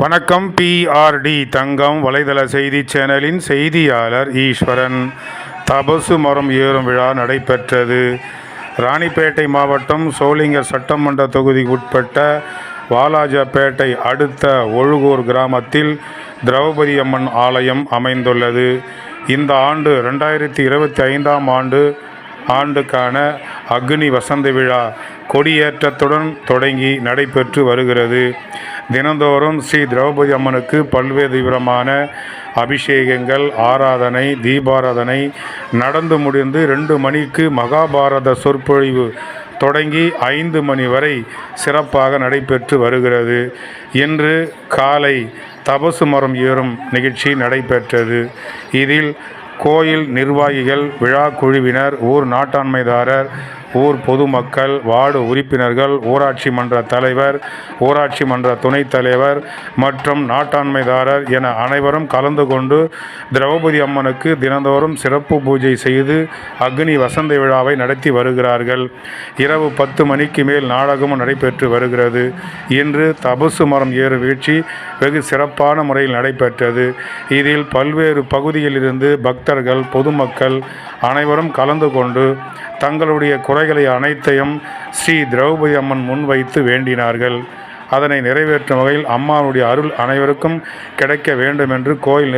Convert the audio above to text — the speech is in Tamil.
வணக்கம் பிஆர்டி தங்கம் வலைதள செய்தி சேனலின் செய்தியாளர் ஈஸ்வரன். தபசு மரம் ஏறும் விழா நடைபெற்றது. ராணிப்பேட்டை மாவட்டம் சோளிங்கர் சட்டமன்ற தொகுதிக்கு உட்பட்ட வாலாஜாப்பேட்டை அடுத்த ஒழுகூர் கிராமத்தில் திரௌபதி அம்மன் ஆலயம் அமைந்துள்ளது. இந்த ஆண்டு ரெண்டாயிரத்தி இருபத்தி ஐந்தாம் ஆண்டு ஆண்டுக்கான அக்னி வசந்த விழா கொடியேற்றத்துடன் தொடங்கி நடைபெற்று வருகிறது. தினந்தோறும் ஸ்ரீ திரௌபதி அம்மனுக்கு பல்வேறு விதமான அபிஷேகங்கள் ஆராதனை தீபாராதனை நடந்து முடிந்து ரெண்டு மணிக்கு மகாபாரத சொற்பொழிவு தொடங்கி ஐந்து மணி வரை சிறப்பாக நடைபெற்று வருகிறது. இன்று காலை தபசு மரம் ஏறும் நிகழ்ச்சி நடைபெற்றது. இதில் கோயில் நிர்வாகிகள் விழா குழுவினர் ஊர் நாட்டாண்மைதாரர் ஊர் பொதுமக்கள் வார்டு உறுப்பினர்கள் ஊராட்சி மன்ற தலைவர் ஊராட்சி மன்ற துணைத் தலைவர் மற்றும் நாட்டாண்மைதாரர் என அனைவரும் கலந்து கொண்டு திரௌபதி அம்மனுக்கு தினந்தோறும் சிறப்பு பூஜை செய்து அக்னி வசந்த விழாவை நடத்தி வருகிறார்கள். இரவு பத்து மணிக்கு மேல் நாடகமும் நடைபெற்று வருகிறது. இன்று தபசு மரம் ஏறு வீழ்ச்சி வெகு சிறப்பான முறையில் நடைபெற்றது. இதில் பல்வேறு பகுதியிலிருந்து பக்தர்கள் பொதுமக்கள் அனைவரும் கலந்து கொண்டு தங்களுடைய குறை குறைகளை அனைத்தையும் ஸ்ரீ திரௌபதி அம்மன் முன்வைத்து வேண்டினார்கள். அதனை நிறைவேற்றும் வகையில் அம்மாவுடைய அருள் அனைவருக்கும் கிடைக்க வேண்டும் என்று கோயில்